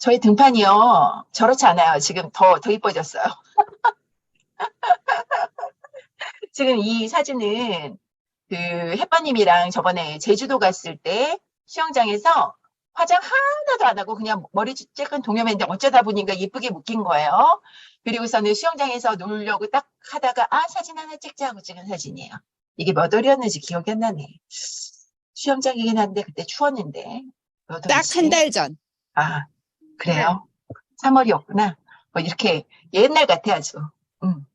저희 등판이요. 저렇지 않아요. 지금 더, 더 이뻐졌어요. 지금 이 사진은 그 햇바님이랑 저번에 제주도 갔을 때 수영장에서 화장 하나도 안 하고 그냥 머리 찔끔 동여매인데 어쩌다 보니까 예쁘게 묶인 거예요. 그리고서는 수영장에서 놀려고 딱 하다가 아 사진 하나 찍자 하고 찍은 사진이에요. 이게 몇 월이었는지 기억이 안 나네. 수영장이긴 한데 그때 추웠는데. 몇 딱? 한 달 전. 아, 그래요? 3월이었구나. 뭐 이렇게 옛날 같아 아주. 음.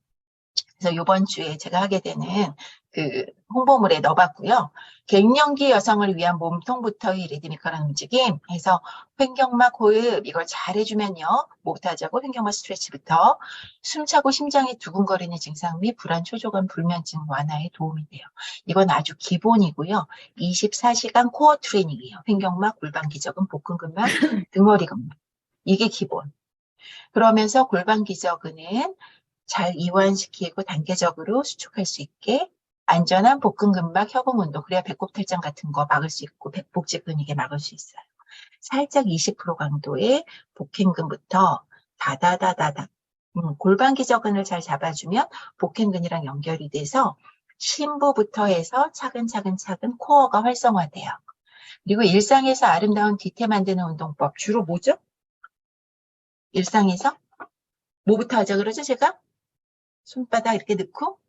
그래서 이번 주에 제가 하게 되는 그 홍보물에 넣어봤고요. 갱년기 여성을 위한 몸통부터의 리드미컬한 움직임 해서 횡격막 호흡 이걸 잘 해주면요. 뭐부터 하자고 횡격막 스트레치부터 숨차고 심장이 두근거리는 증상 및 불안 초조감 불면증 완화에 도움이 돼요. 이건 아주 기본이고요. 24시간 코어 트레이닝이에요. 횡격막, 골반 기저근, 복근 근막, 등허리 근막. 이게 기본. 그러면서 골반 기저근은 잘 이완시키고 단계적으로 수축할 수 있게 안전한 복근 근막 협응 운동 그래야 배꼽 탈장 같은 거 막을 수 있고 백복지 근육에 막을 수 있어요. 살짝 20% 강도의 복행근부터 다다다다다 음, 골반 기저근을 잘 잡아주면 복행근이랑 연결이 돼서 심부부터 해서 차근차근 차근 코어가 활성화돼요. 그리고 일상에서 아름다운 뒤태 만드는 운동법 주로 뭐죠? 일상에서 뭐부터 하자 그러죠? 제가? 손바닥 이렇게 넣고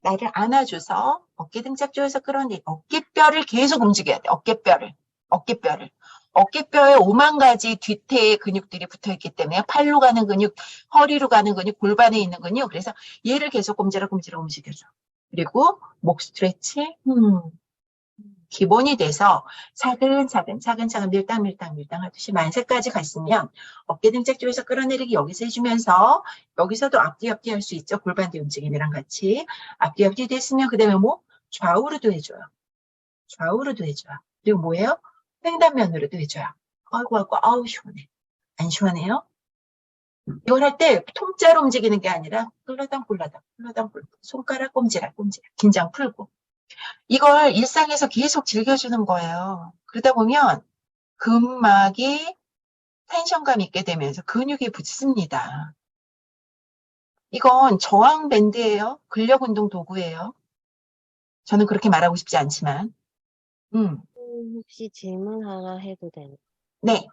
나를 안아줘서 어깨 등짝 조여서 끌어내 어깨뼈를 계속 움직여야 돼. 어깨뼈를 어깨뼈를. 어깨뼈에 5만 가지 뒤태의 근육들이 붙어 있기 때문에 팔로 가는 근육 허리로 가는 근육 골반에 있는 근육. 그래서 얘를 계속 꼼지락꼼지락 움직여줘. 그리고 목 스트레치 음, 기본이 돼서 차근차근 차근차근 밀당밀당 밀당 하듯이 만세까지 갔으면 어깨 등짝 쪽에서 끌어내리기 여기서 해주면서 여기서도 앞뒤 앞뒤 할 수 있죠. 골반 뒤 움직임이랑 같이 앞뒤 앞뒤 됐으면 그 다음에 뭐 좌우로도 해줘요. 좌우로도 해줘요. 그리고 뭐예요? 횡단면으로도 해줘요. 아이고 아이고 아우 시원해. 안 시원해요? 이걸 할 때 통짜로 움직이는 게 아니라 꿀라당 꿀라당 꿀라당 꿀 손가락 꼼지락 꼼지락 긴장 풀고 이걸 일상에서 계속 즐겨주는 거예요. 그러다 보면 근막이 텐션감 있게 되면서 근육이 붙습니다. 이건 저항 밴드예요. 근력 운동 도구예요. 저는 그렇게 말하고 싶지 않지만. 음, 음, 혹시 질문 하나 해도 되나? 네.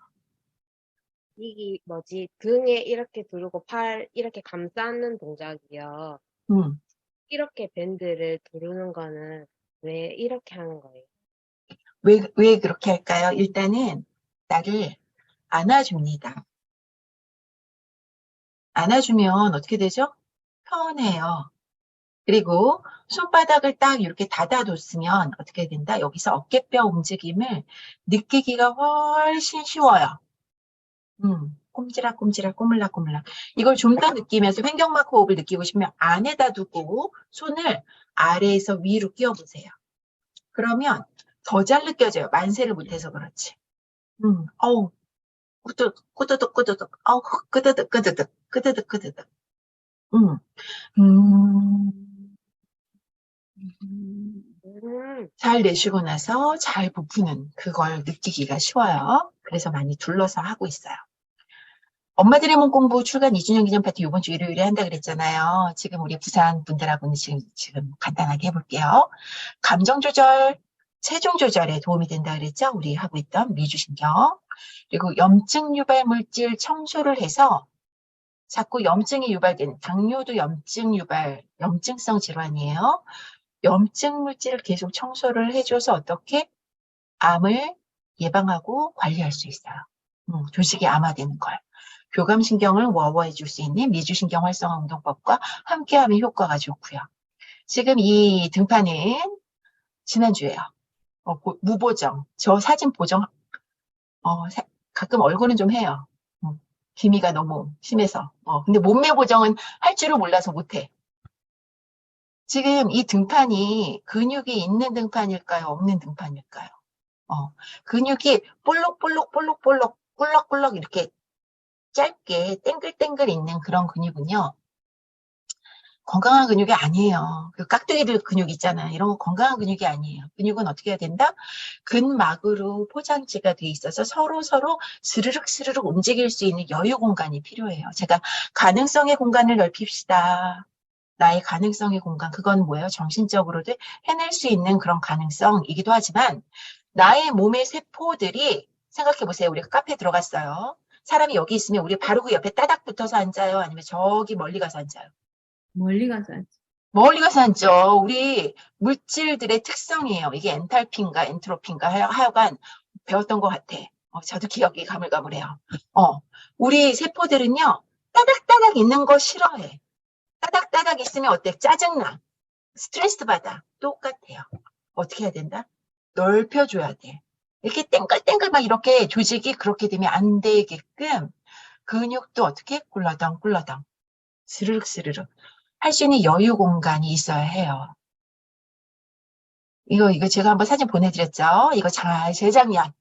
이게 뭐지? 등에 이렇게 두르고 팔 이렇게 감싸는 동작이요. 음. 이렇게 밴드를 두르는 거는 왜 이렇게 하는 거예요? 왜, 왜 그렇게 할까요? 일단은 나를 안아줍니다. 안아주면 어떻게 되죠? 편해요. 그리고 손바닥을 딱 이렇게 닫아뒀으면 어떻게 된다? 여기서 어깨뼈 움직임을 느끼기가 훨씬 쉬워요. 음, 꼼지락 꼼지락 꼬물락 꼬물락. 이걸 좀 더 느끼면서 횡격막 호흡을 느끼고 싶으면 안에다 두고 손을 아래에서 위로 끼워보세요. 그러면 더 잘 느껴져요. 만세를 못해서 그렇지. 음, 어우, 꾸드득, 꾸드득, 꾸드득, 어우, 끄드득, 끄드득, 끄드득. 음, 음, 음, 잘 내쉬고 나서 잘 부푸는 그걸 느끼기가 쉬워요. 그래서 많이 둘러서 하고 있어요. 엄마들의 몸 공부 출간 2주년 기념 파티 이번 주 일요일에 한다 그랬잖아요. 지금 우리 부산 분들하고는 지금, 지금 간단하게 해볼게요. 감정 조절, 체중 조절에 도움이 된다 그랬죠. 우리 하고 있던 미주신경. 그리고 염증 유발 물질 청소를 해서 자꾸 염증이 유발되는 당뇨도 염증 유발, 염증성 질환이에요. 염증 물질을 계속 청소를 해줘서 어떻게 암을 예방하고 관리할 수 있어요. 음, 조직이 암화되는 걸. 교감신경을 워워해 줄 수 있는 미주신경 활성화 운동법과 함께하면 효과가 좋고요. 지금 이 등판은 지난주에요. 어, 보- 무보정. 저 사진 보정, 어, 사- 가끔 얼굴은 좀 해요. 음, 기미가 너무 심해서. 어, 근데 몸매 보정은 할 줄을 몰라서 못해. 지금 이 등판이 근육이 있는 등판일까요? 없는 등판일까요? 어, 근육이 볼록볼록볼록볼록 꿀럭꿀럭 이렇게 짧게 땡글땡글 있는 그런 근육은요. 건강한 근육이 아니에요. 그 깍두기들 근육 있잖아요. 이런 거 건강한 근육이 아니에요. 근육은 어떻게 해야 된다? 근막으로 포장지가 돼 있어서 서로 서로 스르륵 스르륵 움직일 수 있는 여유 공간이 필요해요. 제가 가능성의 공간을 넓힙시다. 나의 가능성의 공간, 그건 뭐예요? 정신적으로도 해낼 수 있는 그런 가능성이기도 하지만 나의 몸의 세포들이 생각해 보세요. 우리가 카페 들어갔어요. 사람이 여기 있으면 우리 바로 그 옆에 따닥 붙어서 앉아요? 아니면 저기 멀리 가서 앉아요? 멀리 가서 하지. 멀리 가서 앉죠. 우리 물질들의 특성이에요. 이게 엔탈피인가 엔트로피인가 하여- 하여간 배웠던 것 같아. 어, 저도 기억이 가물가물해요. 어, 우리 세포들은요, 따닥따닥 있는 거 싫어해. 따닥따닥 있으면 어때? 짜증나. 스트레스 받아. 똑같아요. 어떻게 해야 된다? 넓혀줘야 돼. 이렇게 땡글땡글 막 이렇게 조직이 그렇게 되면 안 되게끔 근육도 어떻게? 꿀러덩. 스르륵 스르륵. 할 수 있는 여유 공간이 있어야 해요. 이거, 이거 제가 한번 사진 보내드렸죠? 이거 잘, 재작년,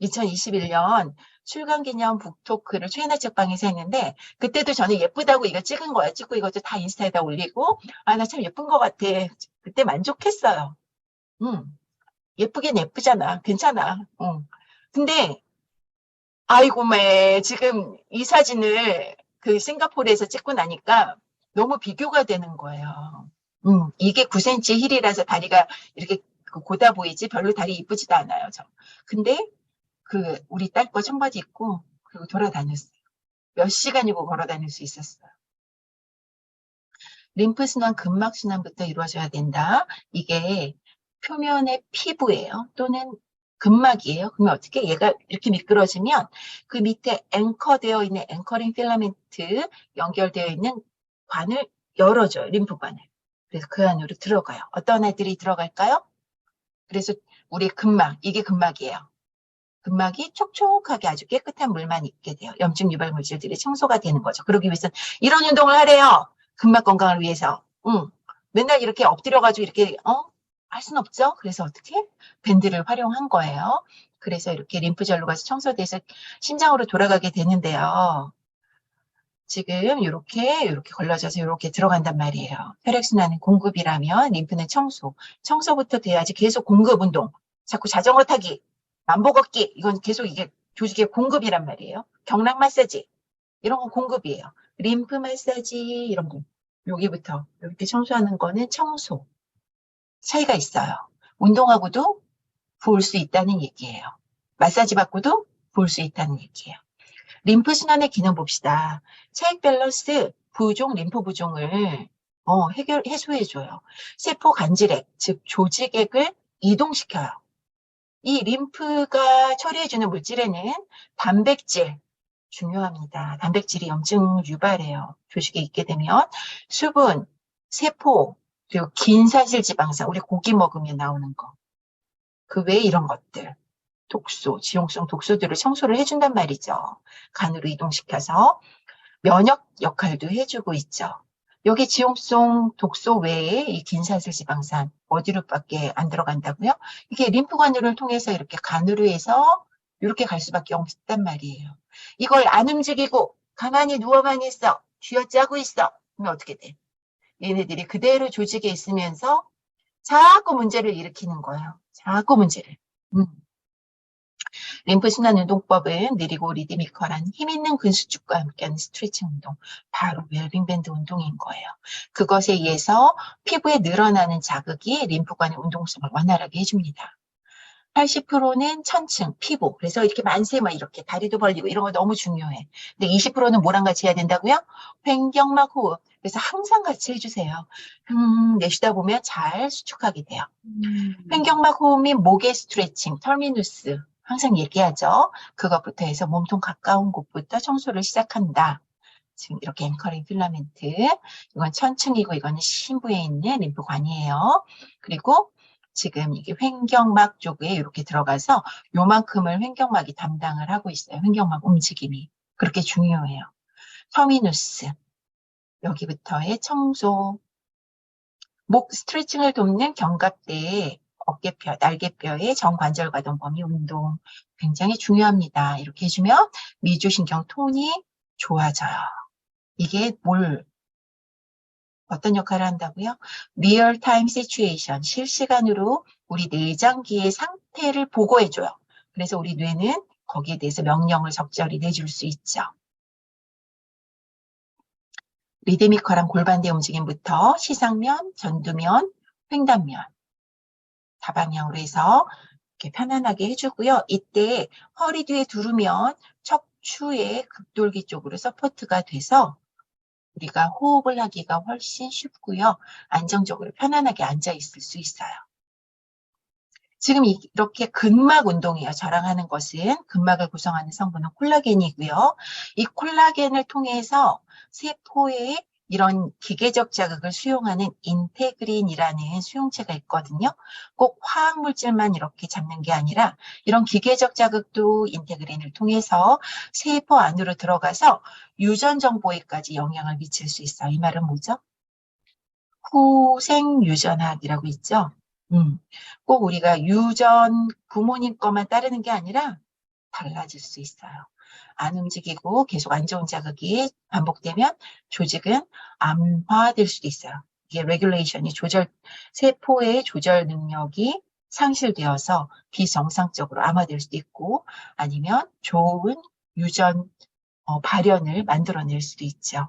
2021년 출간 기념 북토크를 최연아 책방에서 했는데, 그때도 저는 예쁘다고 이거 찍은 거야. 찍고 이것도 다 인스타에다 올리고, 아, 나 참 예쁜 것 같아. 그때 만족했어요. 음, 예쁘긴 예쁘잖아. 괜찮아. 응. 근데, 아이고, 매, 지금 이 사진을 그 싱가포르에서 찍고 나니까 너무 비교가 되는 거예요. 음, 이게 9cm 힐이라서 다리가 이렇게 그 고다 보이지 별로 다리 이쁘지도 않아요, 저. 근데 그 우리 딸 거 청바지 입고 그리고 돌아다녔어요. 몇 시간이고 걸어 다닐 수 있었어요. 림프순환, 근막순환부터 이루어져야 된다. 이게 표면의 피부예요. 또는 근막이에요. 그러면 어떻게? 얘가 이렇게 미끄러지면 그 밑에 앵커되어 있는 앵커링 필라멘트 연결되어 있는 관을 열어줘요. 림프관을. 그래서 그 안으로 들어가요. 어떤 애들이 들어갈까요? 그래서 우리 근막, 이게 근막이에요. 근막이 촉촉하게 아주 깨끗한 물만 있게 돼요. 염증 유발 물질들이 청소가 되는 거죠. 그러기 위해서 이런 운동을 하래요. 근막 건강을 위해서. 응. 맨날 이렇게 엎드려가지고 이렇게 어? 할 순 없죠. 그래서 어떻게? 밴드를 활용한 거예요. 그래서 이렇게 림프절로 가서 청소돼서 심장으로 돌아가게 되는데요. 지금 이렇게 이렇게 걸러져서 이렇게 들어간단 말이에요. 혈액순환은 공급이라면 림프는 청소. 청소부터 돼야지 계속 공급 운동. 자꾸 자전거 타기, 만보 걷기 이건 계속 이게 조직의 공급이란 말이에요. 경락 마사지 이런 건 공급이에요. 림프 마사지 이런 거 여기부터 이렇게 청소하는 거는 청소. 차이가 있어요. 운동하고도 부을 수 있다는 얘기예요. 마사지 받고도 부을 수 있다는 얘기예요. 림프 순환의 기능 봅시다. 체액 밸런스 부종, 림프 부종을 어, 해결, 해소해줘요. 세포 간질액, 즉 조직액을 이동시켜요. 이 림프가 처리해주는 물질에는 단백질, 중요합니다. 단백질이 염증 유발해요. 조직에 있게 되면 수분, 세포, 그리고 긴 사실 지방산, 우리 고기 먹으면 나오는 거. 그 외에 이런 것들. 독소, 지용성 독소들을 청소를 해준단 말이죠. 간으로 이동시켜서 면역 역할도 해주고 있죠. 여기 지용성 독소 외에 이 긴사슬 지방산 어디로밖에 안 들어간다고요? 이게 림프관을 통해서 이렇게 간으로 해서 이렇게 갈 수밖에 없단 말이에요. 이걸 안 움직이고 가만히 누워만 있어. 쥐어짜고 있어. 그러면 어떻게 돼? 얘네들이 그대로 조직에 있으면서 자꾸 문제를 일으키는 거예요. 자꾸 문제를. 음. 림프순환 운동법은 느리고 리드미컬한 힘있는 근수축과 함께하는 스트레칭 운동, 바로 웰빙밴드 운동인 거예요. 그것에 의해서 피부에 늘어나는 자극이 림프관의 운동성을 원활하게 해줍니다. 80%는 천층, 피부. 그래서 이렇게 만세 막 이렇게 다리도 벌리고 이런 거 너무 중요해. 근데 20%는 뭐랑 같이 해야 된다고요? 횡경막 호흡. 그래서 항상 같이 해주세요. 음, 내쉬다 보면 잘 수축하게 돼요. 횡경막 호흡 및 목의 스트레칭, 털미누스. 항상 얘기하죠. 그것부터 해서 몸통 가까운 곳부터 청소를 시작한다. 지금 이렇게 앵커링 필라멘트. 이건 천층이고 이거는 심부에 있는 림프관이에요. 그리고 지금 이게 횡경막 쪽에 이렇게 들어가서 요만큼을 횡경막이 담당을 하고 있어요. 횡경막 움직임이. 그렇게 중요해요. 터미누스. 여기부터의 청소. 목 스트레칭을 돕는 견갑대의 어깨뼈, 날개뼈의 정관절과동 범위 운동 굉장히 중요합니다. 이렇게 해주면 미주신경 톤이 좋아져요. 이게 뭘 어떤 역할을 한다고요? real time situation, 실시간으로 우리 내장기의 상태를 보고해줘요. 그래서 우리 뇌는 거기에 대해서 명령을 적절히 내줄 수 있죠. 리드미컬한 골반대 움직임부터 시상면, 전두면, 횡단면 다방향으로 해서 이렇게 편안하게 해주고요. 이때 허리 뒤에 두르면 척추의 극돌기 쪽으로 서포트가 돼서 우리가 호흡을 하기가 훨씬 쉽고요. 안정적으로 편안하게 앉아 있을 수 있어요. 지금 이- 이렇게 근막 운동이에요. 저랑 하는 것은 근막을 구성하는 성분은 콜라겐이고요. 이 콜라겐을 통해서 세포에 이런 기계적 자극을 수용하는 인테그린이라는 수용체가 있거든요. 꼭 화학 물질만 이렇게 잡는 게 아니라 이런 기계적 자극도 인테그린을 통해서 세포 안으로 들어가서 유전 정보에까지 영향을 미칠 수 있어요. 이 말은 뭐죠? 후생 유전학이라고 있죠. 음, 꼭 우리가 유전 부모님 것만 따르는 게 아니라 달라질 수 있어요. 안 움직이고 계속 안 좋은 자극이 반복되면 조직은 암화될 수도 있어요. 이게 레귤레이션이 조절, 세포의 조절 능력이 상실되어서 비정상적으로 암화될 수도 있고 아니면 좋은 유전 어, 발현을 만들어낼 수도 있죠.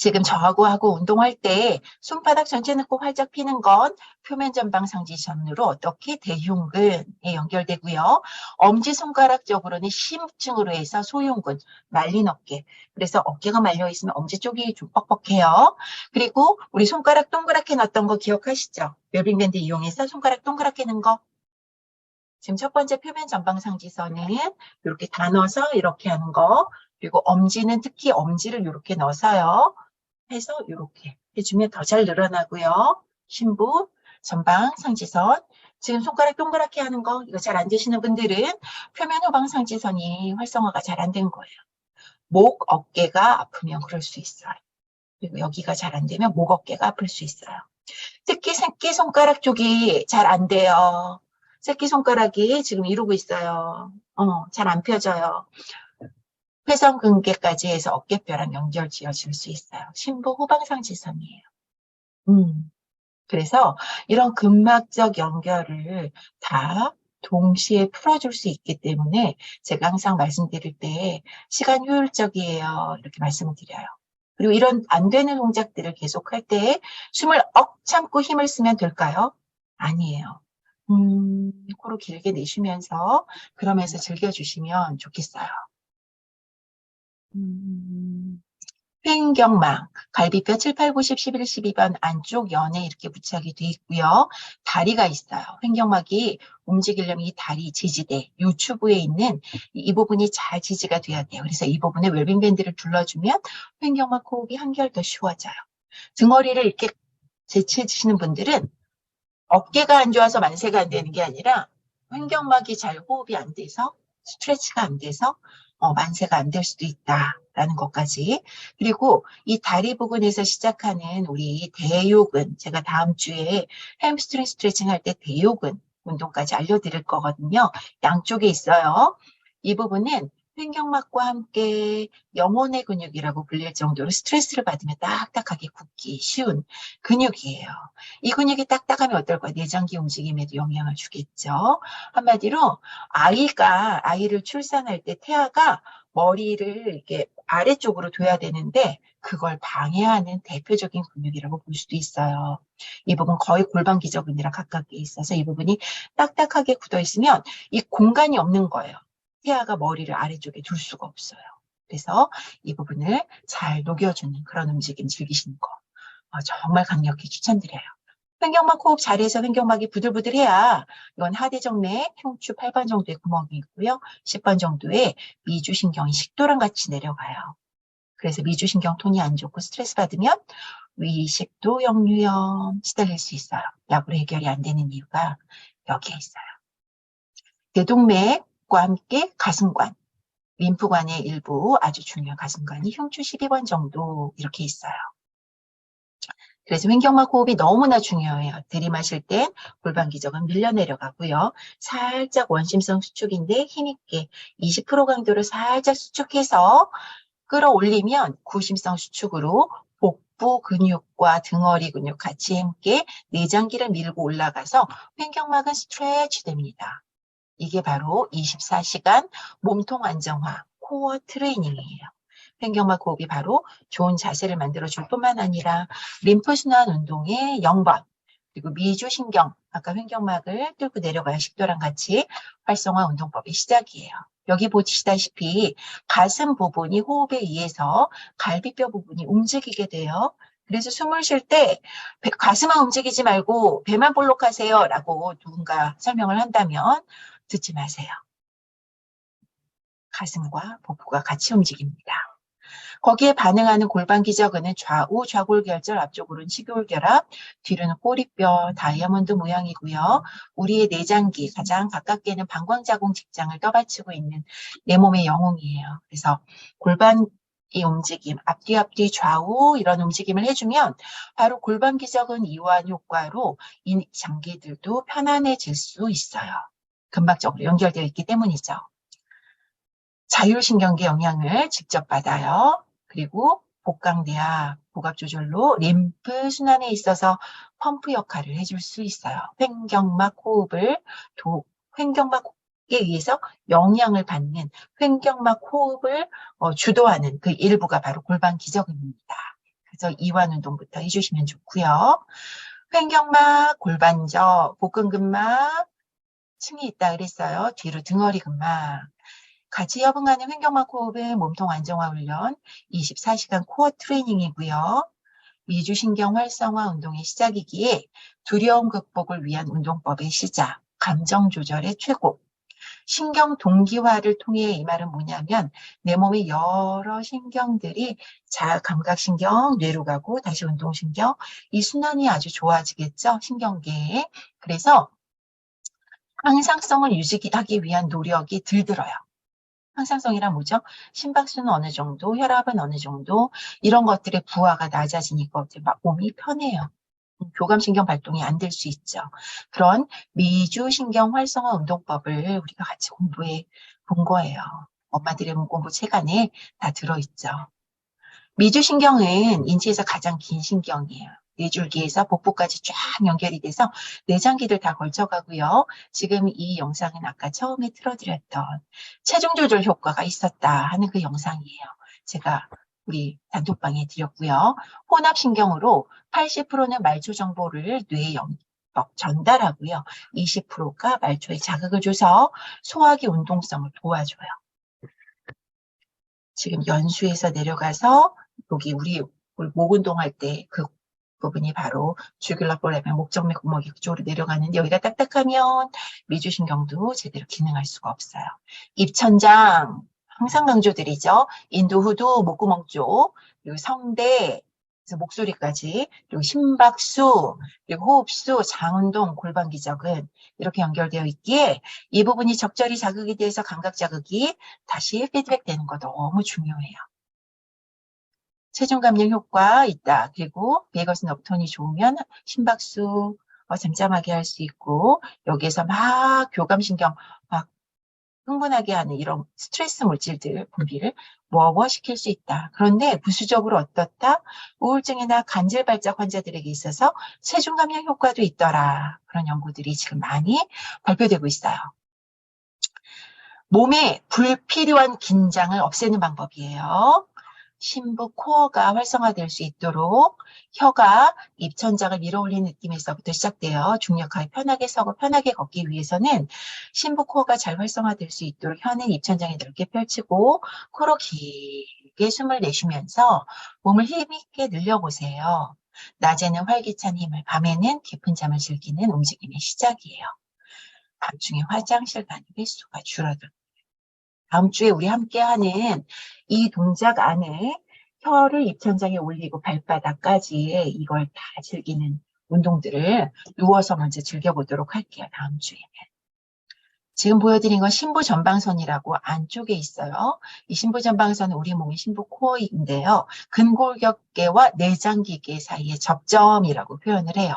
지금 저하고 하고 운동할 때 손바닥 전체는 꼭 활짝 피는 건 표면 전방 상지선으로 어떻게 대흉근에 연결되고요. 엄지손가락 쪽으로는 심층으로 해서 소흉근, 말린 어깨. 그래서 어깨가 말려 있으면 엄지 쪽이 좀 뻑뻑해요. 그리고 우리 손가락 동그랗게 놨던 거 기억하시죠? 웰빙밴드 이용해서 손가락 동그랗게 넣은 거. 지금 첫 번째 표면 전방 상지선은 이렇게 다 넣어서 이렇게 하는 거. 그리고 엄지는 특히 엄지를 이렇게 넣어서요. 해서 이렇게 해주면 더 잘 늘어나고요. 신부, 전방 상지선. 지금 손가락 동그랗게 하는 거 이거 잘 안 되시는 분들은 표면 후방 상지선이 활성화가 잘 안 된 거예요. 목, 어깨가 아프면 그럴 수 있어요. 그리고 여기가 잘 안 되면 목, 어깨가 아플 수 있어요. 특히 새끼손가락 쪽이 잘 안 돼요. 새끼손가락이 지금 이러고 있어요. 어, 잘 안 펴져요. 회성근개까지 해서 어깨뼈랑 연결 지어질 수 있어요. 심부 후방상 지선이에요. 음. 그래서 이런 근막적 연결을 다 동시에 풀어줄 수 있기 때문에 제가 항상 말씀드릴 때 시간 효율적이에요. 이렇게 말씀을 드려요. 그리고 이런 안 되는 동작들을 계속 할 때 숨을 억 참고 힘을 쓰면 될까요? 아니에요. 음, 코로 길게 내쉬면서 그러면서 즐겨주시면 좋겠어요. 음, 횡경막, 갈비뼈 7, 8, 9, 10, 11, 12번 안쪽 연에 이렇게 부착이 돼 있고요. 다리가 있어요. 횡경막이 움직이려면 이 다리 지지대, 요추부에 있는 이, 이 부분이 잘 지지가 돼야 돼요. 그래서 이 부분에 웰빙 밴드를 둘러주면 횡경막 호흡이 한결 더 쉬워져요. 등허리를 이렇게 제치시는 분들은 어깨가 안 좋아서 만세가 안 되는 게 아니라 횡경막이 잘 호흡이 안 돼서 스트레치가 안 돼서 어, 만세가 안 될 수도 있다라는 것까지 그리고 이 다리 부근에서 시작하는 우리 대요근 제가 다음 주에 햄스트링 스트레칭 할 때 대요근 운동까지 알려드릴 거거든요. 양쪽에 있어요. 이 부분은 횡경막과 함께 영혼의 근육이라고 불릴 정도로 스트레스를 받으면 딱딱하게 굳기 쉬운 근육이에요. 이 근육이 딱딱하면 어떨까요? 내장기 움직임에도 영향을 주겠죠. 한마디로 아이가 아이를 출산할 때 태아가 머리를 이렇게 아래쪽으로 둬야 되는데 그걸 방해하는 대표적인 근육이라고 볼 수도 있어요. 이 부분 거의 골반 기저근이랑 가깝게 있어서 이 부분이 딱딱하게 굳어 있으면 이 공간이 없는 거예요. 태아가 머리를 아래쪽에 둘 수가 없어요. 그래서 이 부분을 잘 녹여주는 그런 움직임 즐기시는 거 어, 정말 강력히 추천드려요. 횡경막 호흡 잘해서 횡경막이 부들부들해야 이건 하대정맥, 흉추 8번 정도의 구멍이 있고요. 10번 정도의 미주신경이 식도랑 같이 내려가요. 그래서 미주신경 톤이 안 좋고 스트레스 받으면 위식도 역류염 시달릴 수 있어요. 약으로 해결이 안 되는 이유가 여기에 있어요. 대동맥 과 함께 가슴관, 림프관의 일부 아주 중요한 가슴관이 흉추 12번 정도 이렇게 있어요. 그래서 횡경막 호흡이 너무나 중요해요. 들이마실 땐 골반 기저근 밀려 내려가고요. 살짝 원심성 수축인데 힘있게 20% 강도로 살짝 수축해서 끌어올리면 구심성 수축으로 복부 근육과 등허리 근육 같이 함께 내장기를 밀고 올라가서 횡격막은 스트레치 됩니다. 이게 바로 24시간 몸통 안정화 코어 트레이닝이에요. 횡격막 호흡이 바로 좋은 자세를 만들어 줄 뿐만 아니라 림프순환 운동의 0번 그리고 미주신경 아까 횡격막을 뚫고 내려가야 식도랑 같이 활성화 운동법의 시작이에요. 여기 보시다시피 가슴 부분이 호흡에 의해서 갈비뼈 부분이 움직이게 돼요. 그래서 숨을 쉴 때 가슴만 움직이지 말고 배만 볼록하세요 라고 누군가 설명을 한다면 듣지 마세요. 가슴과 복부가 같이 움직입니다. 거기에 반응하는 골반 기저근은 좌우 좌골 결절, 앞쪽으로는 식골결합, 뒤로는 꼬리뼈, 다이아몬드 모양이고요. 우리의 내장기, 가장 가깝게는 방광자궁 직장을 떠받치고 있는 내 몸의 영웅이에요. 그래서 골반 이 움직임, 앞뒤 앞뒤 좌우 이런 움직임을 해주면 바로 골반 기저근 이완 효과로 이 장기들도 편안해질 수 있어요. 근막적으로 연결되어 있기 때문이죠. 자율신경계 영향을 직접 받아요. 그리고 복강대와 복압 조절로 림프 순환에 있어서 펌프 역할을 해줄 수 있어요. 횡격막 호흡을 도, 횡격막에 의해서 영향을 받는 횡격막 호흡을 어, 주도하는 그 일부가 바로 골반 기저근입니다. 그래서 이완 운동부터 해주시면 좋고요. 횡격막, 골반저, 복근근막, 층이 있다 그랬어요. 뒤로 등허리 근막. 같이 협응하는 횡격막 호흡의 몸통 안정화 훈련 24시간 코어 트레이닝이고요. 미주신경 활성화 운동의 시작이기에 두려움 극복을 위한 운동법의 시작, 감정 조절의 최고. 신경 동기화를 통해 이 말은 뭐냐면 내 몸의 여러 신경들이 자 감각신경 뇌로 가고 다시 운동신경 이 순환이 아주 좋아지겠죠 신경계에 그래서 항상성을 유지하기 위한 노력이 들들어요. 항상성이란 뭐죠? 심박수는 어느 정도, 혈압은 어느 정도, 이런 것들의 부하가 낮아지니까 몸이 편해요. 교감신경 발동이 안 될 수 있죠. 그런 미주신경 활성화 운동법을 우리가 같이 공부해 본 거예요. 엄마들의 공부 책 안에 다 들어있죠. 미주신경은 인체에서 가장 긴 신경이에요. 뇌줄기에서 복부까지 쫙 연결이 돼서 내장기들 다 걸쳐가고요. 지금 이 영상은 아까 처음에 틀어드렸던 체중 조절 효과가 있었다 하는 그 영상이에요. 제가 우리 단톡방에 드렸고요. 혼합신경으로 80%는 말초 정보를 뇌에 전달하고요. 20%가 말초에 자극을 줘서 소화기 운동성을 도와줘요. 지금 연수에서 내려가서 여기 우리 목 운동할 때 그 부분이 바로 주귤라 볼레면 목정맥 구멍이 그쪽으로 내려가는데 여기가 딱딱하면 미주신경도 제대로 기능할 수가 없어요. 입천장 항상 강조드리죠. 인두후두 목구멍 쪽 그리고 성대 목소리까지 그리고 심박수 그리고 호흡수 장운동 골반 기적은 이렇게 연결되어 있기에 이 부분이 적절히 자극이 돼서 감각 자극이 다시 피드백 되는 거 너무 중요해요. 체중 감량 효과 있다. 그리고 베거스 넉톤이 좋으면 심박수 어, 잠잠하게 할 수 있고 여기에서 막 교감신경 막 흥분하게 하는 이런 스트레스 물질들 분비를 뭐뭐시킬 수 있다. 그런데 부수적으로 어떻다? 우울증이나 간질 발작 환자들에게 있어서 체중 감량 효과도 있더라. 그런 연구들이 지금 많이 발표되고 있어요. 몸에 불필요한 긴장을 없애는 방법이에요. 심부 코어가 활성화될 수 있도록 혀가 입천장을 밀어 올리는 느낌에서부터 시작돼요. 중력하게 편하게 서고 편하게 걷기 위해서는 심부 코어가 잘 활성화될 수 있도록 혀는 입천장에 넓게 펼치고 코로 길게 숨을 내쉬면서 몸을 힘있게 늘려보세요. 낮에는 활기찬 힘을, 밤에는 깊은 잠을 즐기는 움직임의 시작이에요. 밤중에 화장실 가는 횟수가 줄어들 다음 주에 우리 함께 하는 이 동작 안에 혀를 입천장에 올리고 발바닥까지 이걸 다 즐기는 운동들을 누워서 먼저 즐겨보도록 할게요. 다음 주에는. 지금 보여드린 건 신부 전방선이라고 안쪽에 있어요. 이 신부 전방선은 우리 몸의 신부 코어인데요. 근골격계와 내장기계 사이의 접점이라고 표현을 해요.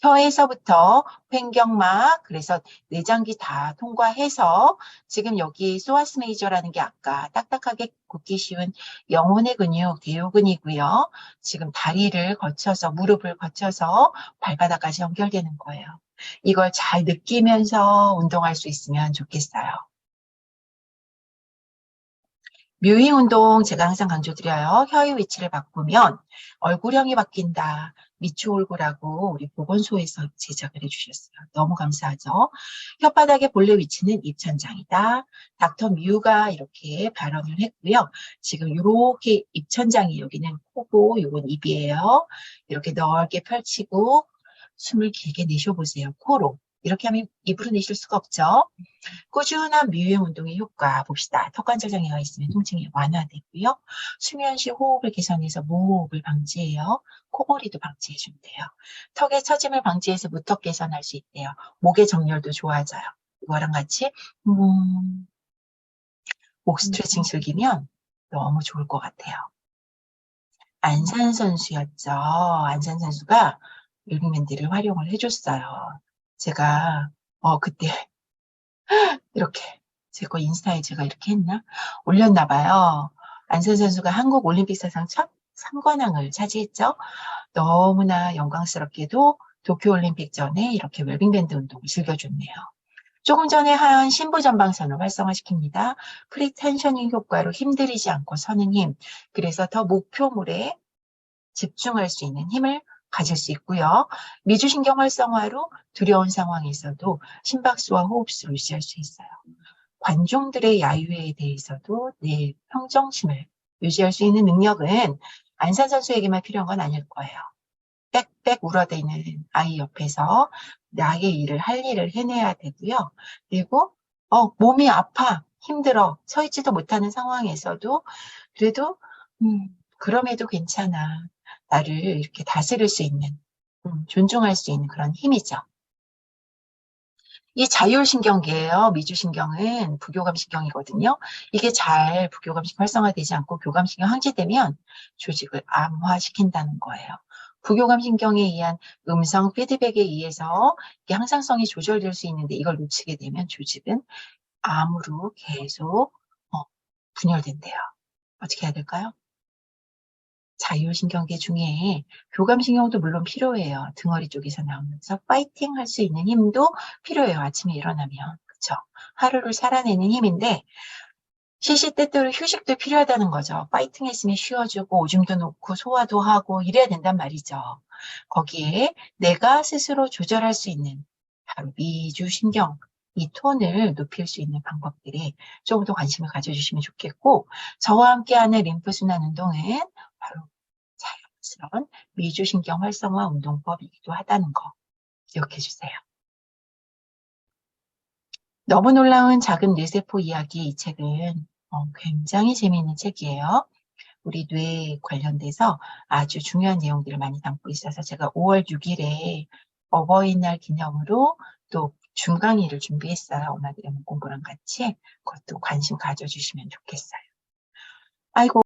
혀에서부터 횡격막, 그래서 내장기 다 통과해서 지금 여기 소아스 메이저라는 게 아까 딱딱하게 굳기 쉬운 영혼의 근육, 대요근이고요. 지금 다리를 거쳐서, 무릎을 거쳐서 발바닥까지 연결되는 거예요. 이걸 잘 느끼면서 운동할 수 있으면 좋겠어요. 뮤잉 운동 제가 항상 강조드려요. 혀의 위치를 바꾸면 얼굴형이 바뀐다. 얼굴하고 우리 보건소에서 제작을 해주셨어요. 너무 감사하죠. 혓바닥의 본래 위치는 입천장이다. 닥터 뮤가 이렇게 발언을 했고요. 지금 이렇게 입천장이 여기는 코고 요건 입이에요. 이렇게 넓게 펼치고 숨을 길게 내쉬어보세요. 코로. 이렇게 하면 입으로 내쉴 수가 없죠. 꾸준한 미유형 운동의 효과 봅시다. 턱관절 장애가 있으면 통증이 완화되고요. 수면 시 호흡을 개선해서 무호흡을 방지해요. 코골이도 방지해주면 돼요. 턱의 처짐을 방지해서 무턱 개선할 수 있대요. 목의 정렬도 좋아져요. 이거랑 같이 음, 목 스트레칭 즐기면 너무 좋을 것 같아요. 안산 선수였죠. 안산 선수가 율링밴드를 활용을 해줬어요. 제가 어 그때 이렇게 제거 인스타에 제가 이렇게 했나 올렸나 봐요. 안산 선수가 한국 올림픽 사상 첫 3관왕을 차지했죠. 너무나 영광스럽게도 도쿄 올림픽 전에 이렇게 웰빙 밴드 운동을 즐겨줬네요. 조금 전에 한 신부 전방선을 활성화시킵니다. 프리 텐셔닝 효과로 힘들이지 않고 서는 힘. 그래서 더 목표물에 집중할 수 있는 힘을 가질 수 있고요. 미주신경 활성화로 두려운 상황에서도 심박수와 호흡수를 유지할 수 있어요. 관종들의 야유에 대해서도 내 평정심을 유지할 수 있는 능력은 안산 선수에게만 필요한 건 아닐 거예요. 빽빽 울어대는 아이 옆에서 나의 일을 할 일을 해내야 되고요. 그리고 어, 몸이 아파, 힘들어, 서 있지도 못하는 상황에서도 그래도 음, 그럼에도 괜찮아. 나를 이렇게 다스릴 수 있는, 음, 존중할 수 있는 그런 힘이죠. 이 자율신경계예요. 미주신경은 부교감신경이거든요. 이게 잘 부교감신경 활성화되지 않고 교감신경 항지되면 조직을 암화시킨다는 거예요. 부교감신경에 의한 음성 피드백에 의해서 이게 항상성이 조절될 수 있는데 이걸 놓치게 되면 조직은 암으로 계속 어, 분열된대요. 어떻게 해야 될까요? 자율신경계 중에 교감신경도 물론 필요해요. 등허리 쪽에서 나오면서 파이팅 할 수 있는 힘도 필요해요. 아침에 일어나면. 그쵸? 하루를 살아내는 힘인데 시시때때로 휴식도 필요하다는 거죠. 파이팅 했으면 쉬어주고 오줌도 놓고 소화도 하고 이래야 된단 말이죠. 거기에 내가 스스로 조절할 수 있는 바로 미주신경 이 톤을 높일 수 있는 방법들에 조금 더 관심을 가져주시면 좋겠고 저와 함께하는 림프순환 운동은 바로 자연스러운 미주신경 활성화 운동법이기도 하다는 거 기억해 주세요. 너무 놀라운 작은 뇌세포 이야기 이 책은 어, 굉장히 재미있는 책이에요. 우리 뇌 관련돼서 아주 중요한 내용들을 많이 담고 있어서 제가 5월 6일에 어버이날 기념으로 또 중강의를 준비했어요. 엄마들의 문공부랑 같이 그것도 관심 가져주시면 좋겠어요. 아이고